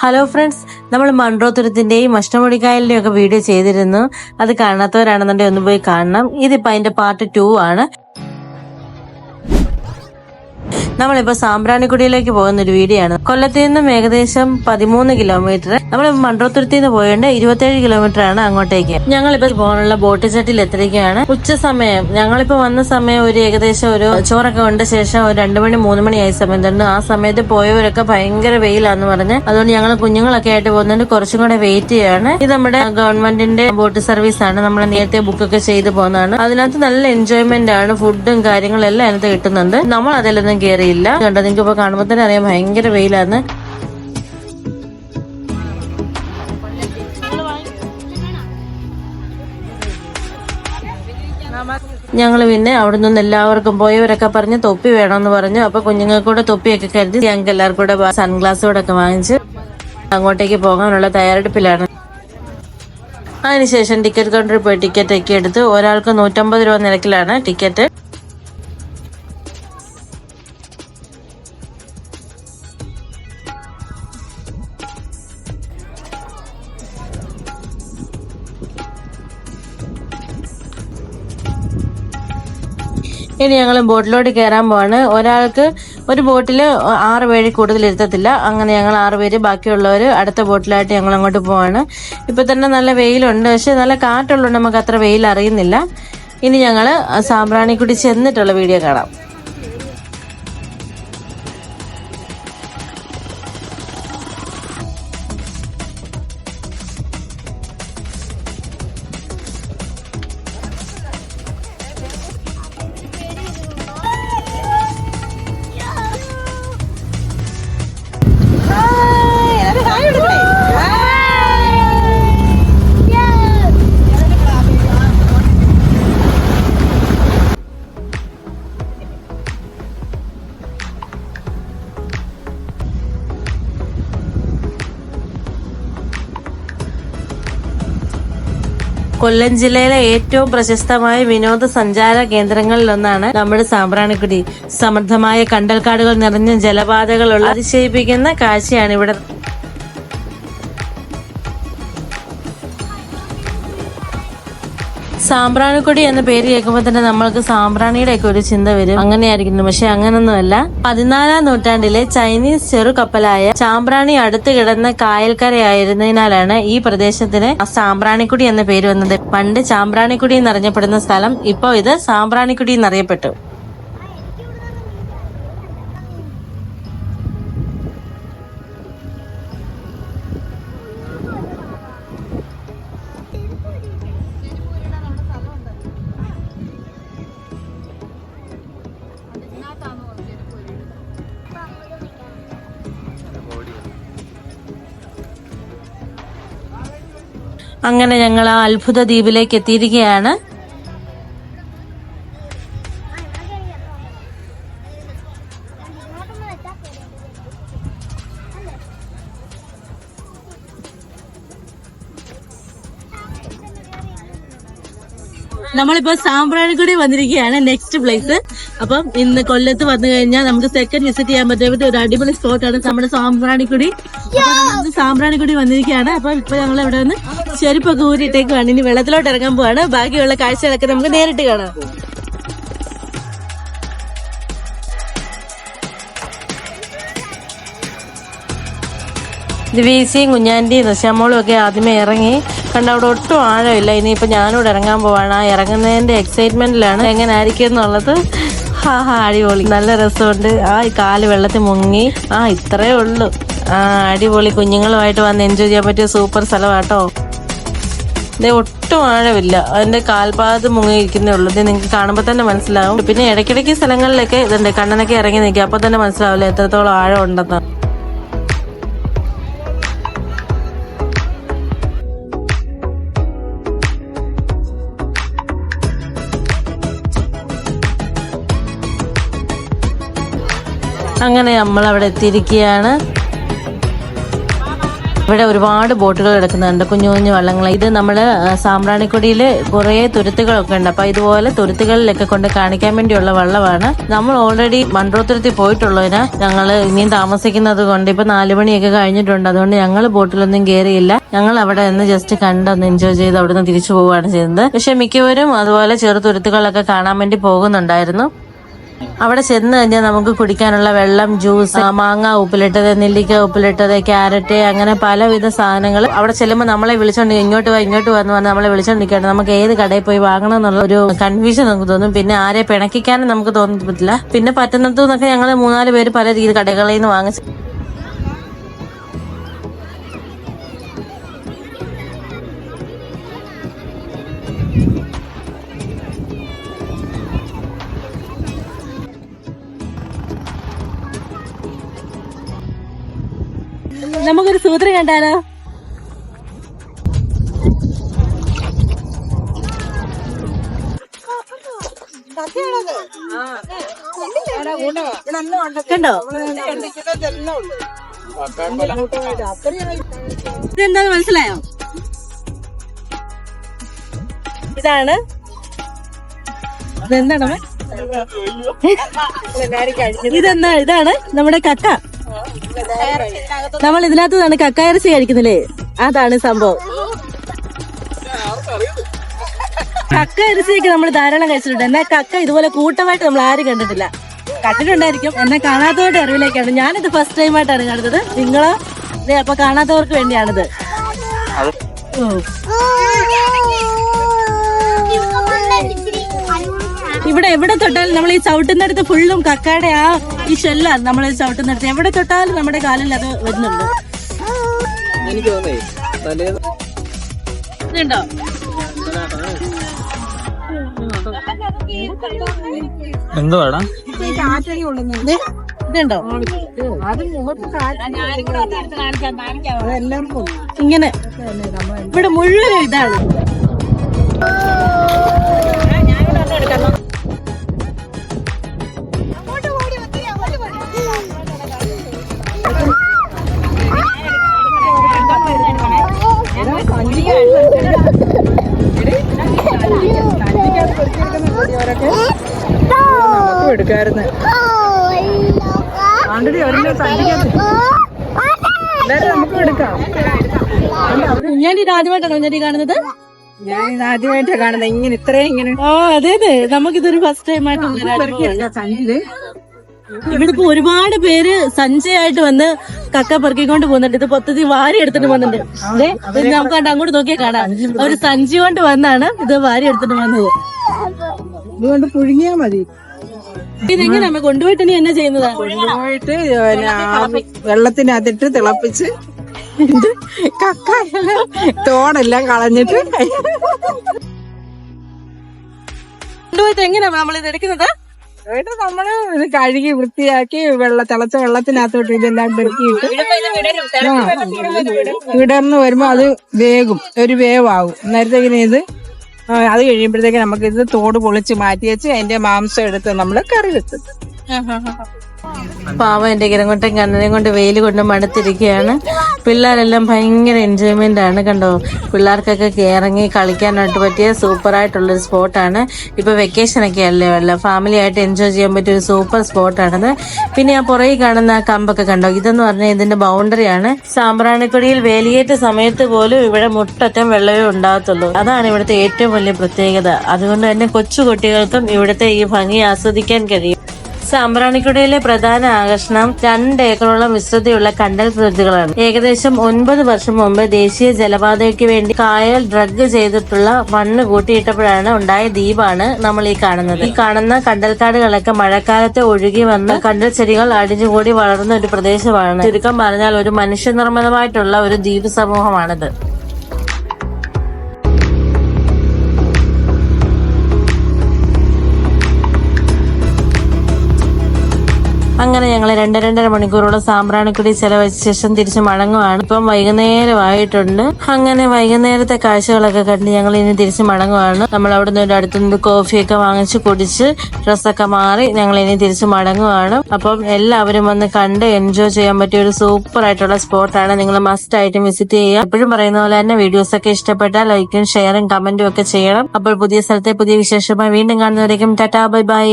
Hello friends നമ്മൾ മൺറോത്തുരത്തിന്റെയും അഷ്ടമുടിക്കായലിന്റെയും ഒക്കെ video ചെയ്തിരുന്നു. അത് കാണാത്തവരാണെന്നുണ്ടെങ്കിൽ ഒന്ന് പോയി കാണണം. ഇതിപ്പോ അതിന്റെ പാർട്ട് ടു ആണ്. നമ്മളിപ്പോ സാമ്പ്രാണിക്കുടിയിലേക്ക് പോകുന്ന ഒരു വീഡിയോ ആണ് കൊല്ലത്തിൽ നിന്നും ഏകദേശം പതിമൂന്ന് കിലോമീറ്റർ നമ്മൾ മണ്ടോത്തുരുത്തി നിന്ന് പോയിട്ട് ഇരുപത്തേഴ് കിലോമീറ്റർ ആണ് അങ്ങോട്ടേക്ക്. ഞങ്ങളിപ്പോ പോകാനുള്ള ബോട്ട് ചട്ടിൽ എത്തിരിക്കുകയാണ് ഉച്ച സമയം ഞങ്ങളിപ്പോ വന്ന സമയം ഒരു ഏകദേശം ഒരു ചോറൊക്കെ കൊണ്ട ശേഷം ഒരു രണ്ടു മണി മൂന്ന് മണിയായ സമയം തന്നെ. ആ സമയത്ത് പോയവരൊക്കെ ഭയങ്കര വെയിലാന്ന് പറഞ്ഞ്. അതുകൊണ്ട് ഞങ്ങൾ കുഞ്ഞുങ്ങളൊക്കെ ആയിട്ട് പോകുന്നുണ്ട് കുറച്ചും കൂടെ വെയിറ്റ് ചെയ്യാണ്. ഇത് നമ്മുടെ ഗവൺമെന്റിന്റെ ബോട്ട് സർവീസ് ആണ്. നമ്മൾ നേരത്തെ ബുക്കൊക്കെ ചെയ്ത് പോകുന്നതാണ്. അതിനകത്ത് നല്ല എൻജോയ്മെന്റ് ആണ്. ഫുഡും കാര്യങ്ങളും എല്ലാം അതിനകത്ത് കിട്ടുന്നുണ്ട്. നമ്മൾ അതിലൊന്നും കയറിയില്ല കണ്ടോ നിങ്ങൾക്ക് ഇപ്പൊ കാണുമ്പോൾ തന്നെ അറിയാം ഭയങ്കര വെയിലാണ് ഞങ്ങൾ പിന്നെ അവിടെ നിന്ന് എല്ലാവർക്കും പോയവരൊക്കെ പറഞ്ഞ് തൊപ്പി വേണമെന്ന് പറഞ്ഞു. അപ്പൊ കുഞ്ഞുങ്ങൾക്കൂടെ തൊപ്പിയൊക്കെ കരുതി ഞങ്ങൾക്ക് എല്ലാവർക്കും കൂടെ സൺഗ്ലാസോടെ ഒക്കെ വാങ്ങിച്ച് അങ്ങോട്ടേക്ക് പോകാനുള്ള തയ്യാറെടുപ്പിലാണ്. അതിനുശേഷം ടിക്കറ്റ് കൗണ്ടറിൽ പോയി ടിക്കറ്റ് ഒക്കെ എടുത്ത് ഒരാൾക്ക് നൂറ്റമ്പത് രൂപ നിരക്കിലാണ് ടിക്കറ്റ്. ഇനി ഞങ്ങൾ ബോട്ടിലോട്ട് കയറാൻ പോവാണ്. ഒരാൾക്ക് ഒരു ബോട്ടിൽ ആറ് പേര് കൂടുതൽ ഇരുത്തത്തില്ല. അങ്ങനെ ഞങ്ങൾ ആറ് പേര് ബാക്കിയുള്ളവർ അടുത്ത ബോട്ടിലായിട്ട് ഞങ്ങൾ അങ്ങോട്ട് പോവാണ്. ഇപ്പൊ തന്നെ നല്ല വെയിലുണ്ട്. പക്ഷെ നല്ല കാറ്റുള്ളതുകൊണ്ട് നമുക്ക് അത്ര വെയിൽ അറിയുന്നില്ല. ഇനി ഞങ്ങൾ സാമ്പ്രാണിക്കുടി ചെന്നിട്ടുള്ള വീഡിയോ കാണാം. കൊല്ലം ജില്ലയിലെ ഏറ്റവും പ്രശസ്തമായ വിനോദസഞ്ചാര കേന്ദ്രങ്ങളിലൊന്നാണ് നമ്മുടെ സാമ്പ്രാണിക്കുടി. സമൃദ്ധമായ കണ്ടൽക്കാടുകൾ നിറഞ്ഞ ജലപാതകളുള്ള അതിശയിപ്പിക്കുന്ന കാഴ്ചയാണ് ഇവിടെ. സാമ്പ്രാണിക്കൊടി എന്ന പേര് കേൾക്കുമ്പോൾ തന്നെ നമ്മൾക്ക് സാമ്പ്രാണിയുടെ ഒക്കെ ഒരു ചിന്ത വരും. അങ്ങനെയായിരിക്കുന്നു. പക്ഷെ അങ്ങനൊന്നുമല്ല. പതിനാലാം നൂറ്റാണ്ടിലെ ചൈനീസ് ചെറുകപ്പലായ സാമ്പ്രാണി അടുത്ത് കിടന്ന കായൽക്കരയായിരുന്നതിനാലാണ് ഈ പ്രദേശത്തിന് സാമ്പ്രാണിക്കുടി എന്ന പേര് വന്നത്. പണ്ട് ചാമ്പ്രാണിക്കുടി എന്നറിയപ്പെടുന്ന സ്ഥലം ഇപ്പോൾ ഇത് സാമ്പ്രാണിക്കുടി എന്നറിയപ്പെട്ടു. അങ്ങനെ ഞങ്ങൾ ആ അത്ഭുത ദ്വീപിലേക്ക് എത്തിയിരിക്കുകയാണ്. നമ്മളിപ്പോ സാമ്പ്രാണിക്കുടി വന്നിരിക്കുകയാണ് നെക്സ്റ്റ് പ്ലേസ് അപ്പം ഇന്ന് കൊല്ലത്ത് വന്നു കഴിഞ്ഞാൽ നമുക്ക് സെക്കൻഡ് വിസിറ്റ് ചെയ്യാൻ പറ്റിയ ഒരു അടിപൊളി സ്പോട്ടാണ് നമ്മുടെ സാമ്പ്രാണിക്കുടി സാമ്പ്രാണിക്കുടി വന്നിരിക്കുകയാണ്. അപ്പൊ ഇപ്പൊ ഞങ്ങൾ ഇവിടെ വന്ന് ചെരുപ്പൊക്കെ ഊരിട്ടേക്കുവാണ് ഇനി വെള്ളത്തിലോട്ട് ഇറങ്ങാൻ പോവാണ്. ബാക്കിയുള്ള കാഴ്ചകളൊക്കെ നമുക്ക് നേരിട്ട് കാണാം. ഇത് വീസിയും കുഞ്ഞാന്റെയും ദശാമോളും ഒക്കെ ആദ്യമേ ഇറങ്ങി. കണ്ട അവിടെ ഒട്ടും ആഴമില്ല. ഇനിയിപ്പോൾ ഞാനിവിടെ ഇറങ്ങാൻ പോവാണ്. ആ ഇറങ്ങുന്നതിന്റെ എക്സൈറ്റ്മെന്റിലാണ് എങ്ങനെ ആയിരിക്കും എന്നുള്ളത്? ഹാ ഹാ അടിപൊളി. നല്ല രസമുണ്ട്. ആ കാൽ വെള്ളത്തിൽ മുങ്ങി. ആ ഇത്രയേ ഉള്ളൂ. ആ അടിപൊളി. കുഞ്ഞുങ്ങളുമായിട്ട് വന്ന് എൻജോയ് ചെയ്യാൻ പറ്റിയ സൂപ്പർ സ്ഥലമാട്ടോ. ഇത് ഒട്ടും ആഴമില്ല. അതിന്റെ കാൽപാദം മുങ്ങിയിരിക്കുന്നേ ഉള്ളൂ. ഇത് നിങ്ങൾക്ക് കാണുമ്പോൾ തന്നെ മനസ്സിലാവും. പിന്നെ ഇടയ്ക്കിടയ്ക്ക് സ്ഥലങ്ങളിലൊക്കെ ഇതുണ്ട്. കണ്ണനൊക്കെ ഇറങ്ങി നിൽക്കുക അപ്പൊ തന്നെ മനസ്സിലാവില്ല എത്രത്തോളം ആഴം ഉണ്ടെന്ന് അങ്ങനെ നമ്മൾ അവിടെ എത്തിയിരിക്കുകയാണ്. ഇവിടെ ഒരുപാട് ബോട്ടുകൾ കിടക്കുന്നുണ്ട്. കുഞ്ഞു കുഞ്ഞു വള്ളങ്ങൾ. ഇത് നമ്മൾ സാമ്പ്രാണിക്കൊടിയിൽ കുറേ തുരുത്തുകളൊക്കെ ഉണ്ട്. അപ്പൊ ഇതുപോലെ തുരുത്തുകളിലൊക്കെ കൊണ്ട് കാണിക്കാൻ വേണ്ടിയുള്ള വള്ളമാണ്. നമ്മൾ ഓൾറെഡി മൺട്രോത്തുരുത്തി പോയിട്ടുള്ളതിന് ഞങ്ങൾ ഇനിയും താമസിക്കുന്നത് കൊണ്ട് ഇപ്പൊ നാലു മണിയൊക്കെ കഴിഞ്ഞിട്ടുണ്ട്. അതുകൊണ്ട് ഞങ്ങൾ ബോട്ടിലൊന്നും കയറിയില്ല ഞങ്ങൾ അവിടെ നിന്ന് ജസ്റ്റ് കണ്ടൊന്ന് എൻജോയ് ചെയ്ത് അവിടെ നിന്ന് തിരിച്ചു പോവുകയാണ് ചെയ്യുന്നത്. പക്ഷെ മിക്കവരും അതുപോലെ ചെറു തുരുത്തുകളൊക്കെ കാണാൻ വേണ്ടി പോകുന്നുണ്ടായിരുന്നു. അവിടെ ചെന്ന് കഴിഞ്ഞാൽ നമുക്ക് കുടിക്കാനുള്ള വെള്ളം ജ്യൂസ് മാങ്ങ ഉപ്പിലിട്ടത് നെല്ലിക്ക ഉപ്പിലിട്ടത് ക്യാരറ്റ് അങ്ങനെ പലവിധ സാധനങ്ങൾ. അവിടെ ചെല്ലുമ്പോൾ നമ്മളെ വിളിച്ചോണ്ട് ഇങ്ങോട്ട് വാ ഇങ്ങോട്ട് വന്ന് പറഞ്ഞ് നമ്മളെ വിളിച്ചോണ്ടിരിക്കുകയാണ് നമുക്ക് ഏത് കടയിൽ പോയി വാങ്ങണം എന്നുള്ള ഒരു കൺഫ്യൂഷൻ നമുക്ക് തോന്നും. പിന്നെ ആരെ പിണക്കിക്കാനും നമുക്ക് തോന്നത്തില്ല. പിന്നെ പറ്റുന്നിടത്തു നിന്നൊക്കെ ഞങ്ങൾ മൂന്നാൽ പേര് പല രീതി കടകളിൽ നിന്ന് വാങ്ങിച്ചു നമുക്കൊരു സൂത്രം കണ്ടാലോ? കണ്ടോ? ഇതെന്താന്ന് മനസ്സിലായോ? ഇതാണ്. ഇതെന്താണ്? ഇതെന്താ? ഇതാണ് നമ്മുടെ കക്ക. നമ്മൾ ഇതിനകത്ത് നിന്നാണ് കക്ക ഇറച്ചി കഴിക്കുന്നില്ലേ? അതാണ് സംഭവം. കക്ക ഇറച്ചിയൊക്കെ നമ്മൾ ധാരാളം കഴിച്ചിട്ടുണ്ട്. എന്നാൽ കക്ക ഇതുപോലെ കൂട്ടമായിട്ട് നമ്മൾ ആരും കണ്ടിട്ടില്ല. കണ്ടിട്ടുണ്ടായിരിക്കും. എന്നെ കാണാത്തവരുടെ അറിവിലേക്കാണ്. ഞാനിത് ഫസ്റ്റ് ടൈം ആയിട്ടാണ് കാണുന്നത്. നിങ്ങളോ? അപ്പൊ കാണാത്തവർക്ക് വേണ്ടിയാണിത്. ഉം. ഇവിടെ എവിടെ തൊട്ടാലും നമ്മൾ ഈ ചവിട്ടുന്നിടത്ത് ഫുള്ളും കക്കയുടെ ആ ഈ ഷെല്ലാണ് നമ്മൾ ചവിട്ടുന്നിടത്ത്. എവിടെ തൊട്ടാലും നമ്മുടെ കാലിൽ അത് വരുന്നുണ്ട്. എനിക്ക് ഇതുണ്ടോ? എന്തുവാടാ ഇതുണ്ടോ? ഇങ്ങനെ. ഇവിടെ മുഴുവൻ ഇതാണ്. ഞാൻ ഇവിടെ എടുക്കായിരുന്നു ആണ്ടടി സഞ്ചിക്കകത്ത് എല്ലാരും നമുക്കും എടുക്കാം. ഞാൻ ഇത് ആദ്യമായിട്ടാണോ ഞാൻ കാണുന്നത്? ഞാൻ ഇത് ആദ്യമായിട്ടാ കാണുന്നത്. ഇങ്ങനെ ഇത്രയും ഇങ്ങനെ. ആ അതെ അതെ. നമുക്കിതൊരു ഫസ്റ്റ് ടൈം ആയിട്ട്. സഞ്ചിയിൽ ഇവിടെ ഇപ്പൊ ഒരുപാട് പേര് സഞ്ചയായിട്ട് വന്ന് കക്ക പെറുക്കിക്കൊണ്ട് പോകുന്നുണ്ട്. ഇത് പൊത്തത്തി വാരി എടുത്തിട്ട് പോകുന്നുണ്ട് നമുക്ക് കണ്ട് അങ്ങോട്ട് നോക്കിയാൽ കാണാം. അവർ സഞ്ചി കൊണ്ട് വന്നാണ് ഇത് വാരി എടുത്തിട്ട് വന്നത്. ഇതുകൊണ്ട് പുഴുങ്ങിയാ മതി. ഇതെങ്ങനെ അമ്മ കൊണ്ടുപോയിട്ട് എന്നാ ചെയ്യുന്നതാ? കൊണ്ടുപോയിട്ട് വെള്ളത്തിനകത്തിട്ട് തിളപ്പിച്ച് കക്കായെല്ലാം തോടെല്ലാം കളഞ്ഞിട്ട് കൊണ്ടുപോയിട്ട് എങ്ങനെയാ നമ്മൾ ഇത് എടുക്കുന്നത്? നമ്മൾ ഇത് കഴുകി വൃത്തിയാക്കി വെള്ള തിളച്ച വെള്ളത്തിനകത്തോട്ട് ഇതെല്ലാം പെറുക്കിയിട്ട് വിടർന്ന് വരുമ്പോ അത് വേഗം ഒരു വേവാകും നേരത്തേക്കിന് ഇത് അത് കഴിയുമ്പോഴത്തേക്ക് നമുക്ക് ഇത് തോട് പൊളിച്ച് മാറ്റി വെച്ച് അതിന്റെ മാംസം എടുത്ത് നമ്മൾ കറി വെക്കും പാവം എന്റെ കിരങ്ങോട്ടും കണ്ണനെയും കൊണ്ട് വെയിൽ കൊണ്ട് മടുത്തിരിക്കുകയാണ്. പിള്ളേരെല്ലാം ഭയങ്കര എൻജോയ്മെന്റ് ആണ് കണ്ടോ? പിള്ളേർക്കൊക്കെ ഇറങ്ങി കളിക്കാനായിട്ട് പറ്റിയ സൂപ്പർ ആയിട്ടുള്ളൊരു സ്പോട്ടാണ് ഇപ്പൊ വെക്കേഷൻ ഒക്കെ അല്ലേ? വല്ല ഫാമിലി ആയിട്ട് എൻജോയ് ചെയ്യാൻ പറ്റിയ ഒരു സൂപ്പർ സ്പോട്ടാണത് പിന്നെ ആ പുറകെ കാണുന്ന ആ കമ്പൊക്കെ കണ്ടോ? ഇതെന്ന് പറഞ്ഞാൽ ഇതിന്റെ ബൗണ്ടറിയാണ് സാമ്പ്രാണിക്കൊടിയിൽ വേലിയേറ്റ സമയത്ത് പോലും ഇവിടെ മുട്ടറ്റം വെള്ളമേ ഉണ്ടാകത്തുള്ളൂ. അതാണ് ഇവിടുത്തെ ഏറ്റവും വലിയ പ്രത്യേകത. അതുകൊണ്ട് തന്നെ കൊച്ചു കുട്ടികൾക്കും ഇവിടുത്തെ ഈ ഭംഗി ആസ്വദിക്കാൻ കഴിയും. സാമ്പ്രാണിക്കുടയിലെ പ്രധാന ആകർഷണം രണ്ട് ഏക്കറോളം വിസ്തൃതിയുള്ള കണ്ടൽ പ്രകൃതികളാണ്. ഏകദേശം ഒൻപത് വർഷം മുമ്പ് ദേശീയ ജലപാതയ്ക്ക് വേണ്ടി കായൽ ഡ്രഗ് ചെയ്തിട്ടുള്ള മണ്ണ് കൂട്ടിയിട്ടപ്പോഴാണ് ഉണ്ടായ ദ്വീപാണ് നമ്മൾ ഈ കാണുന്നത്. ഈ കാണുന്ന കണ്ടൽക്കാടുകളൊക്കെ മഴക്കാലത്തെ ഒഴുകി വന്ന് കണ്ടൽ ചെടികൾ അടിഞ്ഞുകൂടി വളർന്ന ഒരു പ്രദേശമാണ്. ചുരുക്കം പറഞ്ഞാൽ ഒരു മനുഷ്യനിർമ്മിതമായിട്ടുള്ള ഒരു ദ്വീപ് സമൂഹമാണിത്. അങ്ങനെ ഞങ്ങൾ രണ്ട് രണ്ടര മണിക്കൂറോളം സാമ്പ്രാണിക്കുടി ചെലവഴിച്ച ശേഷം തിരിച്ചു മടങ്ങുവാണ്. ഇപ്പം വൈകുന്നേരമായിട്ടുണ്ട്. അങ്ങനെ വൈകുന്നേരത്തെ കാഴ്ചകളൊക്കെ കണ്ട് ഞങ്ങൾ ഇനി തിരിച്ചു മടങ്ങുവാണ്. നമ്മൾ അവിടെ നിന്ന് അടുത്തുനിന്ന് കോഫിയൊക്കെ വാങ്ങിച്ച് കുടിച്ച് ഡ്രസ്സൊക്കെ മാറി ഞങ്ങൾ ഇനി തിരിച്ചു മടങ്ങുവാണ്. അപ്പം എല്ലാവരും വന്ന് കണ്ട് എൻജോയ് ചെയ്യാൻ പറ്റിയ ഒരു സൂപ്പർ ആയിട്ടുള്ള സ്പോട്ടാണ് നിങ്ങൾ മസ്റ്റ് ആയിട്ടും വിസിറ്റ് ചെയ്യുക. എപ്പോഴും പറയുന്ന പോലെ തന്നെ വീഡിയോസ് ഒക്കെ ഇഷ്ടപ്പെട്ടാൽ ലൈക്കും ഷെയറും കമന്റും ഒക്കെ ചെയ്യണം. അപ്പോൾ പുതിയ സ്ഥലത്തെ പുതിയ വിശേഷമായി വീണ്ടും കാണുന്നവരേക്കും ടാറ്റാ ബൈ ബൈ